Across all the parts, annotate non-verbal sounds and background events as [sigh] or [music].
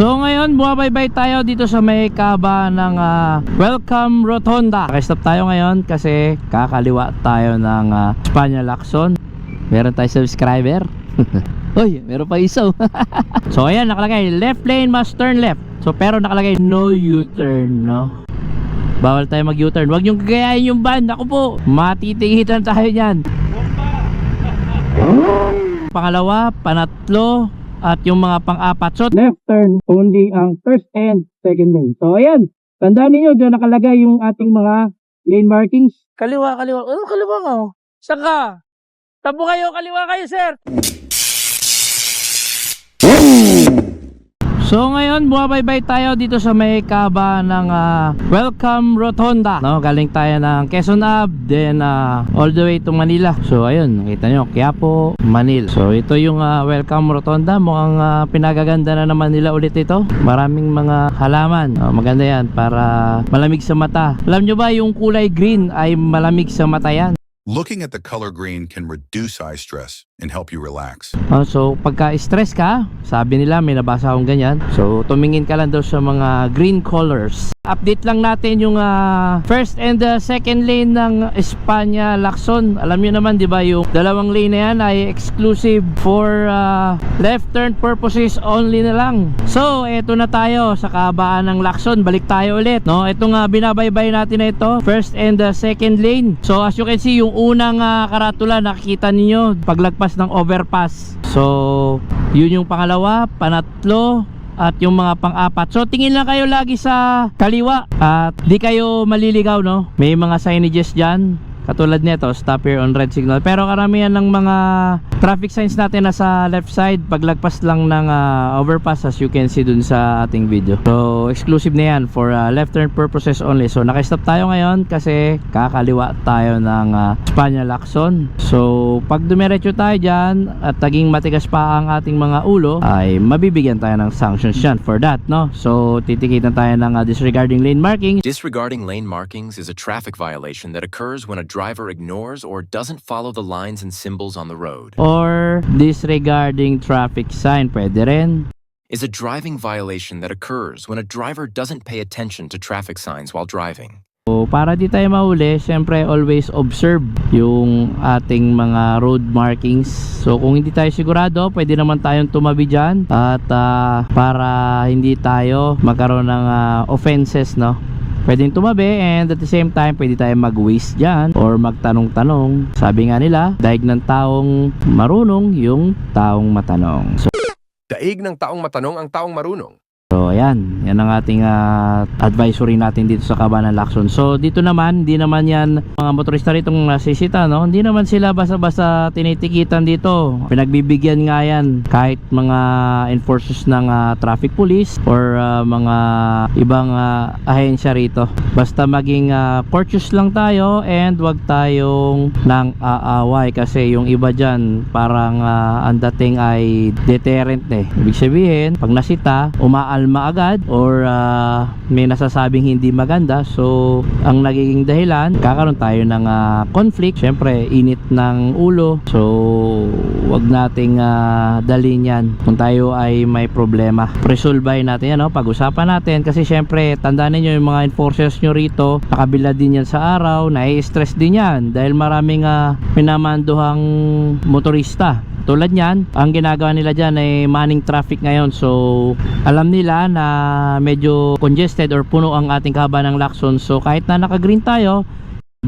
So ngayon, bumabaybay tayo dito sa may kaba ng ah, Welcome Rotonda. Nakastop tayo ngayon kasi kakaliwa tayo ng ah, Spanya Lacson. Meron tayo subscriber. [laughs] Uy, meron pa isa. oh. [laughs] so ayan, nakalagay left lane must turn left. So pero nakalagay no U-turn, no? Bawal tayo mag U-turn. Huwag niyong gagayahin yung van. Ako po, matitingitan tayo niyan. [laughs] Pangalawa, panatlo, at yung mga pang-apat. So, left turn only ang first and second lane. So, ayan. Tandaan niyo dyan nakalagay yung ating mga lane markings. Kaliwa, kaliwa. Ano kaliwa nga? oh? Saan ka? Tapo kayo, kaliwa kayo, sir. So ngayon bumabaybay tayo dito sa may kaba ng ah, Welcome Rotonda. No? Galing tayo ng Quezon Ave Then ah, all the way to Manila. So ayun nakita nyo Quiapo, Manila. So ito yung ah, Welcome Rotonda. Mukhang ah, pinagaganda na naman nila ulit ito. Maraming mga halaman. Oh, Maganda yan para malamig sa mata. Alam nyo ba yung kulay green ay malamig sa mata yan Looking at the color green can reduce eye stress and help you relax. Oh, so pagka stress ka, sabi nila may nabasa akong ganyan. So tumingin ka lang daw sa mga green colors. Update lang natin yung ah, first and the second lane ng Espanya Lacson. Alam niyo naman 'di ba yung dalawang lane na yan ay exclusive for ah, left turn purposes only na lang. So eto na tayo sa kabaan ng Lacson. Balik tayo ulit, no? Ito nga binabaybay natin na ito, first and the second lane. So as you can see, yung unang ah, karatula nakikita niyo paglagpas ng overpass. So yun yung pangalawa, panatlo, at yung mga pang-apat. So tingin lang kayo lagi sa kaliwa at di kayo maliligaw no. May mga signages diyan. Katulad nito, stop here on red signal. Pero karamihan ng mga traffic signs natin nasa left side paglagpas lang ng ah, overpass as you can see dun sa ating video. So exclusive na yan for ah, left turn purposes only. So naka-stop tayo ngayon kasi kakaliwa tayo ng ah, Spanya Lacson. So pag dumiretso tayo dyan at taging matigas pa ang ating mga ulo ay mabibigyan tayo ng sanctions dyan for that no. So titikitan tayo ng ah, disregarding lane marking Disregarding lane markings is a traffic violation that occurs when a driver ignores or doesn't follow the lines and symbols on the road. or disregarding traffic sign pwede rin. Is a driving violation that occurs when a driver doesn't pay attention to traffic signs while driving. So, para di tayo mahuli, syempre always observe yung ating mga road markings. So, kung hindi tayo sigurado, pwede naman tayong tumabi dyan at ah, para hindi tayo magkaroon ng ah, offenses, no? Pwedeng tumabi and at the same time pwede tayo mag-waste dyan or magtanong-tanong. Sabi nga nila, daig ng taong marunong yung taong matanong. So, Daig ng taong matanong ang taong marunong. So ayan, yan ang ating ah, advisory natin dito sa Cabanan Lacson. So dito naman, hindi naman yan mga motorista rito nasisita, no? Hindi naman sila basta-basta tinitikitan dito. Pinagbibigyan nga yan kahit mga enforcers ng ah, traffic police or ah, mga ibang ah, ahensya rito. Basta maging ah, courteous lang tayo and wag tayong nang aaway kasi yung iba dyan parang ah, ang dating ay deterrent eh. Ibig sabihin, pag nasita, umaalma agad or ah, may nasasabing hindi maganda. So, ang nagiging dahilan, kakaroon tayo ng ah, conflict. Siyempre, init ng ulo. So, wag nating ah, dalhin yan kung tayo ay may problema. Resolve natin yan, pag-usapan natin kasi siyempre, tandaan niyo yung mga enforcers nyo rito, nakabila din yan sa araw, nai-stress din yan dahil maraming uh, minamanduhang motorista tulad niyan, ang ginagawa nila dyan ay manning traffic ngayon. So, alam nila na medyo congested or puno ang ating kaba ng Lacson. So, kahit na naka-green tayo,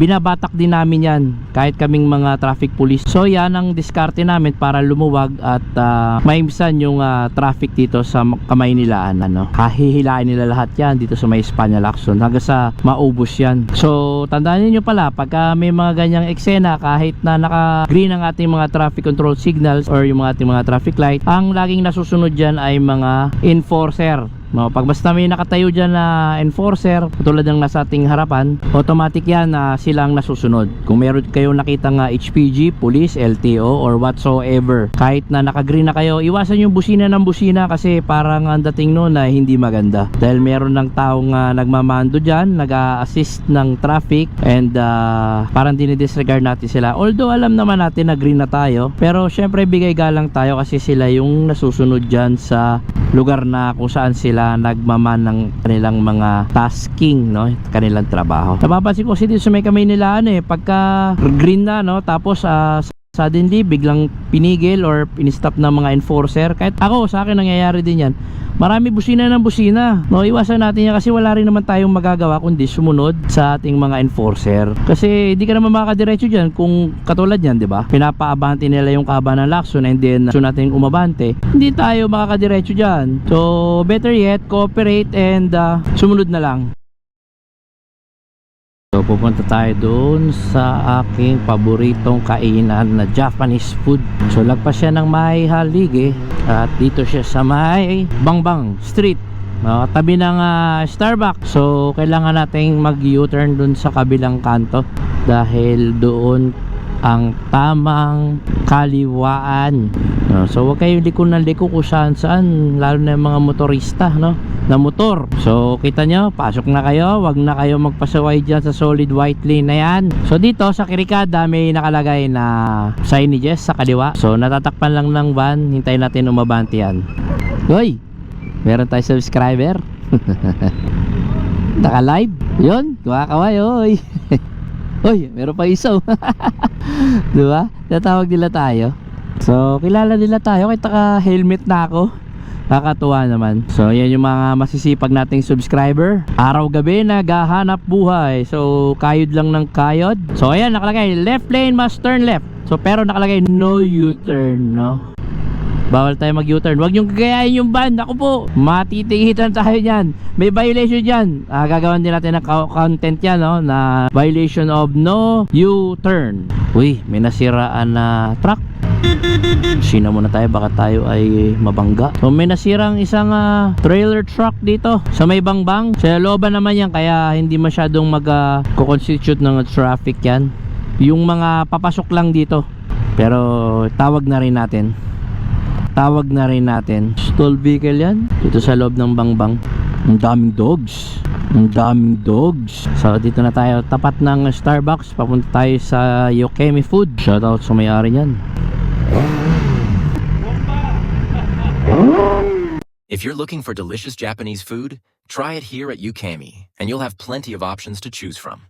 binabatak din namin yan kahit kaming mga traffic police. So yan ang diskarte namin para lumuwag at uh, maimsan yung ah, traffic dito sa kamay nilaan ano. Kahihilain nila lahat yan dito sa may Espanya Lacson hanggang sa maubos yan. So tandaan niyo pala pagka may mga ganyang eksena kahit na naka green ang ating mga traffic control signals or yung mga ating mga traffic light ang laging nasusunod dyan ay mga enforcer No, pag basta may nakatayo dyan na enforcer, tulad ng nasa ating harapan, automatic yan na silang nasusunod. Kung meron kayo nakita nga HPG, police, LTO, or whatsoever, kahit na naka-green na kayo, iwasan yung busina ng busina kasi parang ang dating noon na hindi maganda. Dahil meron ng taong uh, nagmamando dyan, nag-assist ng traffic, and uh, parang dinidisregard natin sila. Although alam naman natin na green na tayo, pero syempre bigay galang tayo kasi sila yung nasusunod dyan sa lugar na kung saan sila nagmaman ng kanilang mga tasking no? Kanilang trabaho. Napapansin ko kasi dito sa may kamay nila ano eh pagka green na no? Tapos ah, suddenly biglang pinigil or pinistop ng mga enforcer. Kahit ako sa akin nangyayari din yan. Marami busina ng busina. No iwasan natin yan kasi wala rin naman tayong magagawa kundi sumunod sa ating mga enforcer. Kasi di ka naman makakadiretso dyan kung katulad yan di ba? Pinapaabante nila yung kaba ng Lacson and then so natin umabante. Hindi tayo makakadiretso dyan. So better yet cooperate and ah, sumunod na lang So pupunta tayo doon sa aking paboritong kainan na Japanese food. So lagpas siya ng may halige at dito siya sa may Bangbang Street. No, tabi ng ah, Starbucks. So kailangan nating mag-U-turn doon sa kabilang kanto dahil doon ang tamang kaliwaan. No, so wag kayong liko ng liko kung saan saan lalo na yung mga motorista no na motor. So kita nyo, pasok na kayo, wag na kayo magpasaway dyan sa solid white lane na yan. So dito sa Kirikada may nakalagay na signages sa kaliwa. So natatakpan lang ng van, hintayin natin umabante yan. Hoy, meron tayo subscriber. [laughs] Naka live. Yun, kumakaway, oy. Hoy, [laughs] meron pa isa. oh. [laughs] Di ba? Tatawag nila tayo. So, kilala nila tayo kahit naka helmet na ako. Kakatuwa naman. So, yan yung mga masisipag nating subscriber. Araw-gabi naghahanap buhay. So, kayod lang ng kayod. So, ayan, nakalagay, left lane must turn left. So, pero nakalagay, no U-turn, no? Bawal tayo mag U-turn. Huwag niyong kagayahin yung van. Ako po, matitigitan tayo niyan. May violation diyan. Ah, gagawin din natin ng co- content yan, no? Na violation of no U-turn. Uy, may nasiraan na truck. Sina muna tayo baka tayo ay mabangga. So may nasirang isang ah, trailer truck dito sa may bangbang. Sa looban naman yan kaya hindi masyadong mag ah, ng traffic yan. Yung mga papasok lang dito. Pero tawag na rin natin. Tawag na rin natin. Stall vehicle yan. Dito sa loob ng bangbang. Ang daming dogs. Ang daming dogs. So dito na tayo. Tapat ng Starbucks. Papunta tayo sa Yokemi Food. Shoutout sa may-ari niyan. If you're looking for delicious Japanese food, try it here at Ukami, and you'll have plenty of options to choose from.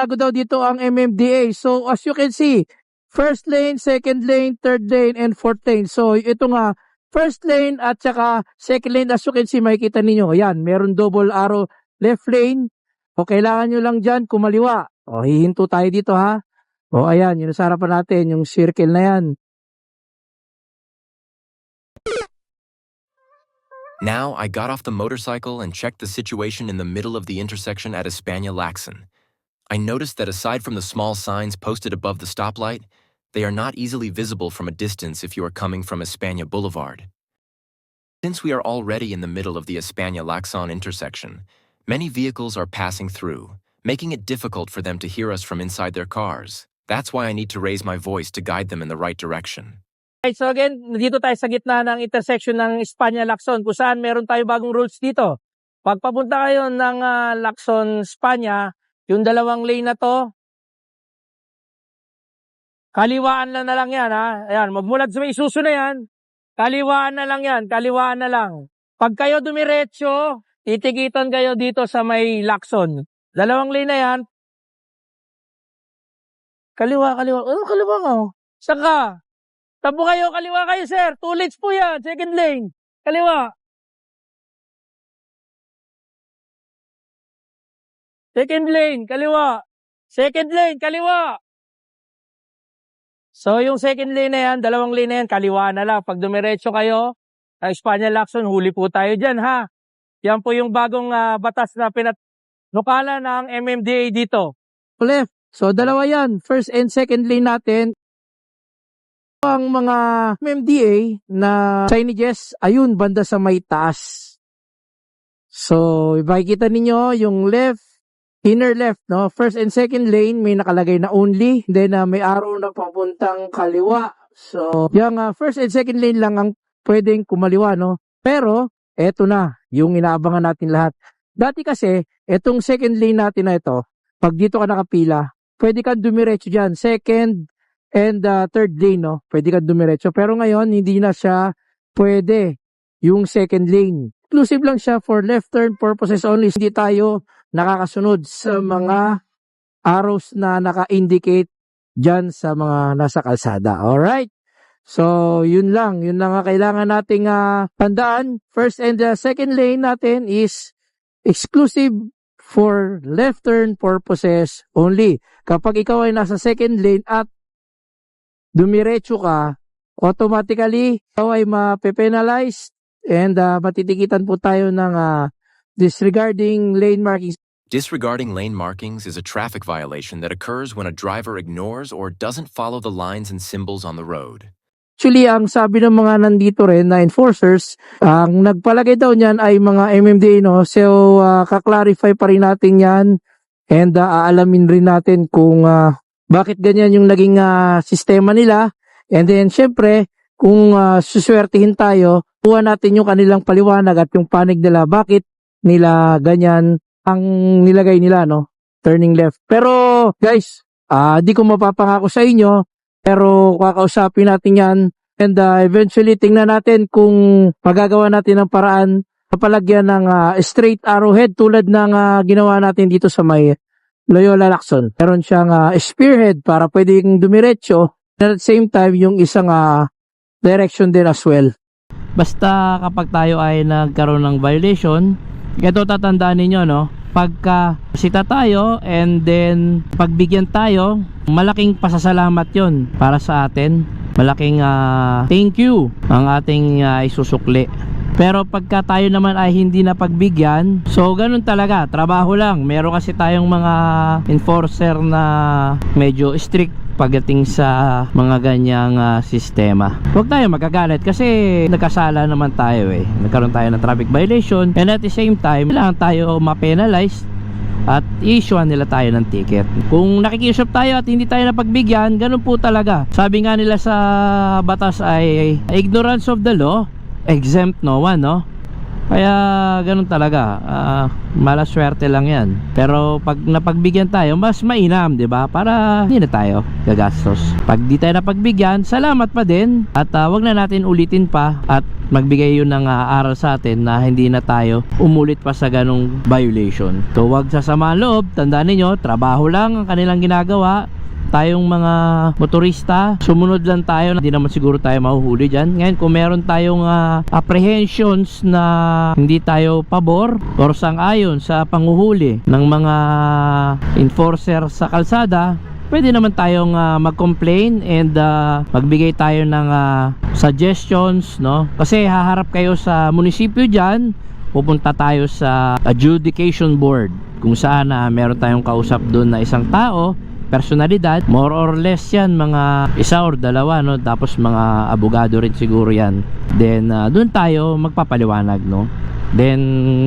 Pilago daw dito ang MMDA. So as you can see, first lane, second lane, third lane, and fourth lane. So ito nga, first lane at saka second lane, as you can see, makikita ninyo. Ayan, meron double arrow left lane. O kailangan nyo lang dyan kumaliwa. O hihinto tayo dito ha. O ayan, yun sa harapan natin, yung circle na yan. Now, I got off the motorcycle and checked the situation in the middle of the intersection at Espana Laxon. I noticed that aside from the small signs posted above the stoplight, they are not easily visible from a distance if you are coming from Espana Boulevard. Since we are already in the middle of the Espana Laxon intersection, many vehicles are passing through, making it difficult for them to hear us from inside their cars. That's why I need to raise my voice to guide them in the right direction. Right, so again, dito tayo sa gitna ng intersection ng Espanya Lacson kung saan meron tayo bagong rules dito. Pag papunta kayo ng ah, Lacson, Espanya, yung dalawang lane na to, kaliwaan na na lang yan ha. Ayan, magmulad sa may isuso na yan, kaliwaan na lang yan, kaliwaan na lang. Pag kayo dumiretso, titikitan kayo dito sa may Lacson. Dalawang lane na yan, kaliwa, kaliwa. Ano kaliwa nga? oh? Saka, Tapo kayo, kaliwa kayo, sir. Two lanes po yan. Second lane. Kaliwa. Second lane, kaliwa. Second lane, kaliwa. So, yung second lane na yan, dalawang lane na yan, kaliwa na lang. Pag dumiretso kayo, sa Espanya Lacson, huli po tayo dyan, ha? Yan po yung bagong ah, batas na pinat nukala ng MMDA dito. Left. So, dalawa yan. First and second lane natin, ang mga MMDA na signages, ayun, banda sa may taas. So, makikita ninyo yung left inner left, no? First and second lane, may nakalagay na only. Then, uh, may arrow na papuntang kaliwa. So, yung uh, first and second lane lang ang pwedeng kumaliwa, no? Pero, eto na, yung inaabangan natin lahat. Dati kasi, etong second lane natin na ito, pag dito ka nakapila, pwede kang dumiretso dyan. Second and uh, third lane, no? Pwede kang dumiretso. Pero ngayon, hindi na siya pwede yung second lane. Exclusive lang siya for left turn purposes only. Hindi tayo nakakasunod sa mga arrows na naka-indicate dyan sa mga nasa kalsada. Alright? So, yun lang. Yun lang ang kailangan nating ah, tandaan. First and the second lane natin is exclusive for left turn purposes only. Kapag ikaw ay nasa second lane at dumiretso ka, automatically ikaw ay mape-penalize and ah, matitikitan po tayo ng ah, disregarding lane markings Disregarding lane markings is a traffic violation that occurs when a driver ignores or doesn't follow the lines and symbols on the road. Actually, ang sabi ng mga nandito rin na enforcers, ang nagpalagay daw niyan ay mga MMDA, no? So, uh, kaklarify pa rin natin yan and ah, aalamin rin natin kung ah, bakit ganyan yung naging ah, sistema nila. And then, syempre, kung uh, suswertihin tayo, kuha natin yung kanilang paliwanag at yung panig nila, bakit nila ganyan ang nilagay nila, no? Turning left. Pero, guys, ah di ko mapapangako sa inyo, pero kakausapin natin yan and uh, eventually tingnan natin kung magagawa natin ng paraan papalagyan ng uh, straight arrowhead tulad ng uh, ginawa natin dito sa may Loyola Lacson. Meron siyang uh, spearhead para pwedeng dumiretso and at the same time yung isang uh, direction din as well. Basta kapag tayo ay nagkaroon ng violation, ito tatandaan ninyo no, pagka sita tayo and then pagbigyan tayo, malaking pasasalamat yon para sa atin. Malaking ah, thank you ang ating ah, isusukli. Pero pagka tayo naman ay hindi na pagbigyan, so ganun talaga, trabaho lang. Meron kasi tayong mga enforcer na medyo strict pagdating sa mga ganyang ah, sistema. Huwag tayo magagalit kasi nagkasala naman tayo eh. Nagkaroon tayo ng traffic violation and at the same time, kailangan tayo ma-penalize at i-issuean nila tayo ng ticket. Kung nakikiusap tayo at hindi tayo napagbigyan, ganun po talaga. Sabi nga nila sa batas ay ignorance of the law, exempt no one, no? Kaya ganun talaga. Ah, mala swerte lang 'yan. Pero pag napagbigyan tayo, mas mainam, 'di ba? Para hindi na tayo gagastos. Pag di tayo napagbigyan, salamat pa din at ah, wag na natin ulitin pa at magbigay yun ng ah, aral sa atin na hindi na tayo umulit pa sa ganong violation. So wag sasama loob, tandaan niyo, trabaho lang ang kanilang ginagawa tayong mga motorista, sumunod lang tayo, hindi naman siguro tayo mahuhuli dyan. Ngayon, kung meron tayong ah, apprehensions na hindi tayo pabor or sang-ayon sa panguhuli ng mga enforcer sa kalsada, pwede naman tayong ah, mag-complain and ah, magbigay tayo ng ah, suggestions, no? Kasi haharap kayo sa munisipyo dyan, pupunta tayo sa adjudication board kung saan na meron tayong kausap doon na isang tao personalidad more or less yan mga isa or dalawa no tapos mga abogado rin siguro yan then uh, doon tayo magpapaliwanag no Then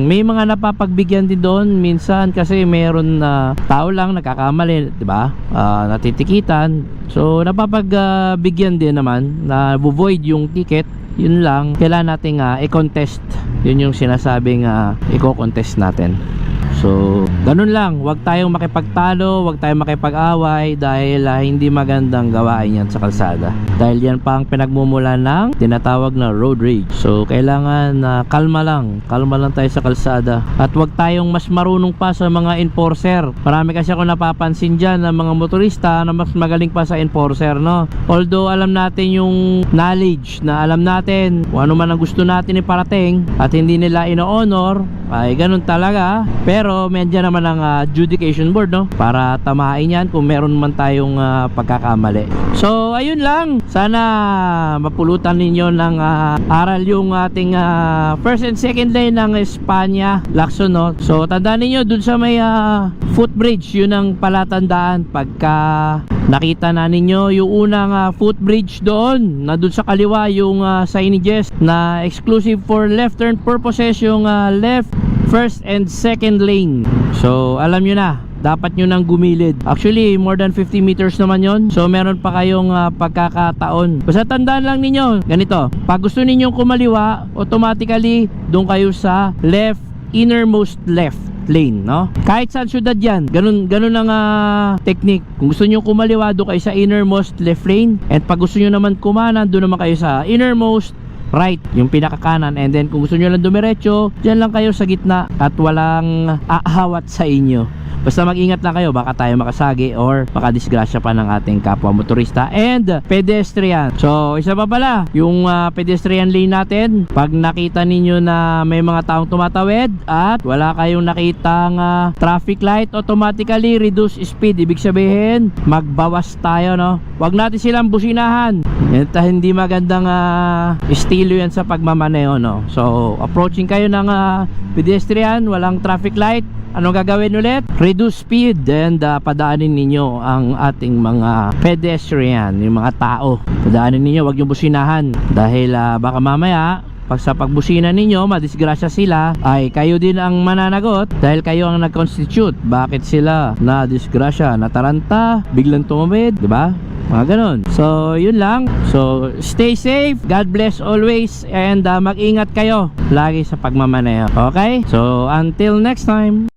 may mga napapagbigyan din doon minsan kasi meron na tao lang nagkakamali, 'di ba? Ah, natitikitan. So napapagbigyan din naman na void yung ticket. Yun lang, kailangan nating ah, i-contest. Yun yung sinasabing uh, i-contest natin. So, ganun lang. Huwag tayong makipagtalo, huwag tayong makipag-away dahil ah, hindi magandang gawain yan sa kalsada. Dahil yan pa ang pinagmumula ng tinatawag na road rage. So, kailangan na kalma lang. Kalma lang tayo sa kalsada. At huwag tayong mas marunong pa sa mga enforcer. Marami kasi ako napapansin dyan ng mga motorista na mas magaling pa sa enforcer, no? Although alam natin yung knowledge na alam natin kung ano man ang gusto natin iparating at hindi nila ino-honor, ay ganun talaga. Pero medya naman ang ah, adjudication board no para tamain yan kung meron man tayong ah, pagkakamali. So ayun lang. Sana mapulutan ninyo ng ah, aral yung ating ah, first and second lane ng Espanya Lacson no. So tandaan niyo dun sa may ah, footbridge yun ang palatandaan pagka nakita na ninyo yung unang ah, footbridge doon na dun sa kaliwa yung ah, signages na exclusive for left turn purposes yung ah, left first and second lane. So, alam nyo na, dapat nyo nang gumilid. Actually, more than 50 meters naman yon. So, meron pa kayong ah, pagkakataon. Basta tandaan lang ninyo, ganito, pag gusto ninyong kumaliwa, automatically, doon kayo sa left, innermost left lane, no? Kahit saan syudad yan, ganun, ganun ang ah, technique. Kung gusto nyo kumaliwa, doon kayo sa innermost left lane. And pag gusto nyo naman kumanan, doon naman kayo sa innermost right, yung pinakakanan. And then kung gusto nyo lang dumiretso, dyan lang kayo sa gitna at walang aahawat sa inyo basta mag-ingat lang kayo baka tayo makasagi or makadisgrasya pa ng ating kapwa motorista and pedestrian. So isa pa pala yung ah, pedestrian lane natin pag nakita ninyo na may mga taong tumatawid at wala kayong nakitang ah, traffic light automatically reduce speed. Ibig sabihin magbawas tayo no? Wag natin silang businahan. Ito, hindi magandang ah, estilo yan sa pagmamaneho no? So approaching kayo ng ah, pedestrian walang traffic light Anong gagawin ulit? Reduce speed and ah, padaanin ninyo ang ating mga pedestrian, yung mga tao. Padaanin ninyo, wag yung businahan dahil ah, baka mamaya pag sa pagbusina ninyo, madisgrasya sila, ay kayo din ang mananagot dahil kayo ang nag-constitute. Bakit sila na disgrasya, nataranta, biglang tumawid, di ba? Mga ganun. So, yun lang. So, stay safe. God bless always. And ah, mag-ingat kayo lagi sa pagmamaneho. Okay? So, until next time.